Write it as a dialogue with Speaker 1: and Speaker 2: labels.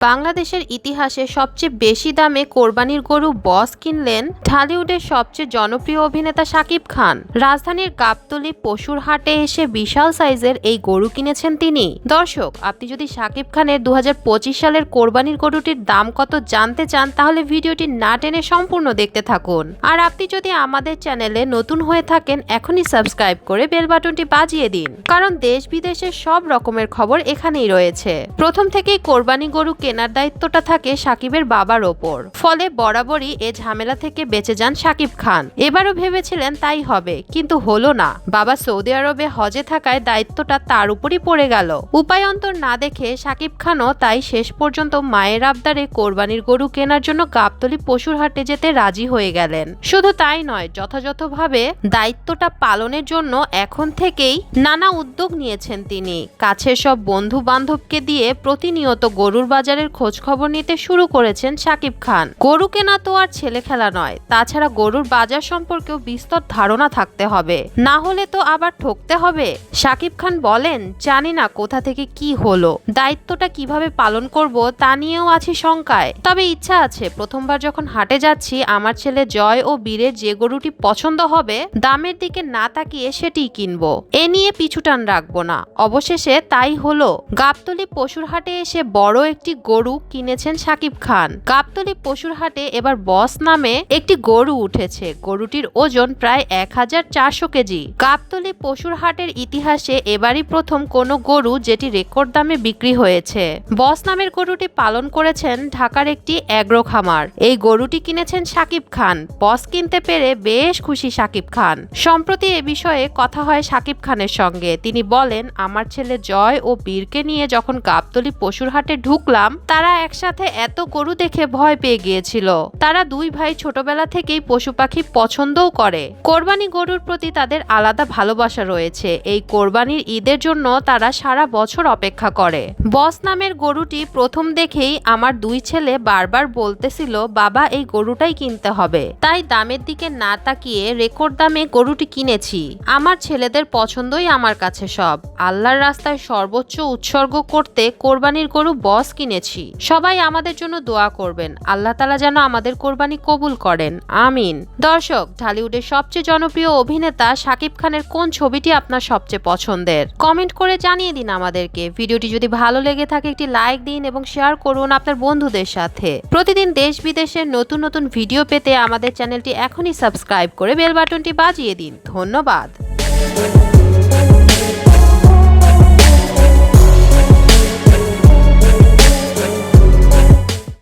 Speaker 1: বাংলাদেশের ইতিহাসে সবচেয়ে বেশি দামে কোরবানির গরু বস কিনলেন ঢালিউডের সবচেয়ে জনপ্রিয় অভিনেতা শাকিব খান। রাজধানীর গাবতলী পশুর হাটে এসে বিশাল সাইজের এই গরু কিনেছেন তিনি। দর্শক, আপনি যদি শাকিব খানের দু হাজার পঁচিশ সালের কোরবানির গরুটির দাম কত জানতে চান, তাহলে ভিডিওটি না টেনে সম্পূর্ণ দেখতে থাকুন। আর আপনি যদি আমাদের চ্যানেলে নতুন হয়ে থাকেন, এখনই সাবস্ক্রাইব করে বেল বাটনটি বাজিয়ে দিন। কারণ দেশ বিদেশের সব রকমের খবর এখানেই রয়েছে। প্রথম থেকেই কোরবানি গরু কেনার দায়িত্বটা থাকে সাকিবের বাবার ওপর। ফলে বরাবরই এ ঝামেলা থেকে বেঁচে যান সাকিব খান। এবারও ভেবেছিলেন তাই হবে, কিন্তু হলো না। বাবা সৌদি আরবে হজে থাকায় দায়িত্বটা তার উপরই পড়ে গেল। উপায়ন্তর না দেখে সাকিব খানও তাই শেষ পর্যন্ত মায়ের আবদারে কোরবানির গরু কেনার জন্য গাবতলি পশুর হাটে যেতে রাজি হয়ে গেলেন। শুধু তাই নয়, যথাযথভাবে দায়িত্বটা পালনের জন্য এখন থেকেই নানা উদ্যোগ নিয়েছেন তিনি। কাছের সব বন্ধু বান্ধবকে দিয়ে প্রতিনিয়ত গরুর বাজারের খোঁজ খবর নিতে শুরু করেছেন সাকিব খান। গরু কেনা তো আর ছেলে খেলা নয়, তাছাড়া গরুর বাজার সম্পর্কেও বিস্তর ধারণা থাকতে হবে। না হলে তো আবার ঠকতে হবে। সাকিব খান বলেন, জানি না কোথা থেকে কি হলো, দায়িত্বটা কীভাবে পালন করব তা নিয়েও আছি শঙ্কায়। তবে ইচ্ছা আছে, প্রথমবার যখন হাটে যাচ্ছি, আমার ছেলে জয় ও বীরের যে গরুটি পছন্দ হবে, দামের দিকে না তাকিয়ে সেটিই কিনবো। এ নিয়ে পিছুটান রাখব না। অবশেষে তাই হলো। গাবতলি পশুর হাটে এসে বড় একটি গরু কিনেছেন সাকিব খান। গাবতলি পশুর হাটে এবার বস নামে একটি গরু উঠেছে। গরুটির ওজন প্রায় এক হাজার চারশো কেজি। গাবতলি পশুর হাটের ইতিহাসে এবারই প্রথম কোনো গরু যেটি রেকর্ড দামে বিক্রি হয়েছে। বস নামের গরুটি পালন করেছেন ঢাকার একটি অ্যাগ্রো খামার। এই গরুটি কিনেছেন সাকিব খান। বস কিনতে পেরে বেশ খুশি সাকিব খান। সম্প্রতি এ বিষয়ে কথা হয় সাকিব খানের সঙ্গে। তিনি বলেন, আমার ছেলে জয় ও বীরকে নিয়ে যখন গাবতলি পশুর হাটে ঢুকলাম তারা একসাথে এত গরু দেখে ভয় পেয়ে গিয়েছিল। তারা দুই ভাই ছোটবেলা থেকেই পশু পাখি পছন্দও করে। কোরবানি গরুর প্রতি তাদের আলাদা ভালোবাসা রয়েছে। এই কোরবানির ঈদের জন্য তারা সারা বছর অপেক্ষা করে। বস নামের গরুটি প্রথম দেখেই আমার দুই ছেলে বারবার বলতেছিল, বাবা, এই গরুটাই কিনতে হবে। তাই দামের দিকে না তাকিয়ে রেকর্ড দামে গরুটি কিনেছি। আমার ছেলেদের পছন্দই আমার কাছে সব। আল্লাহর রাস্তায় সর্বোচ্চ উৎসর্গ করতে কোরবানির গরু বস কিনেছি সবাই আমাদের জন্য দোয়া করবেন। আল্লাহ তালা যেন আমাদের কোরবানি কবুল করেন। আমিন। দর্শক, ঢালিউডের সবচেয়ে জনপ্রিয় অভিনেতা শাকিব খানের কোন ছবিটি আপনার সবচেয়ে পছন্দের? কমেন্ট করে জানিয়ে দিন আমাদেরকে। ভিডিওটি যদি ভালো লেগে থাকে, একটি লাইক দিন এবং শেয়ার করুন আপনার বন্ধুদের সাথে। প্রতিদিন দেশ বিদেশের নতুন নতুন ভিডিও পেতে আমাদের চ্যানেলটি এখনই সাবস্ক্রাইব করে বেল বাটনটি বাজিয়ে দিন। ধন্যবাদ।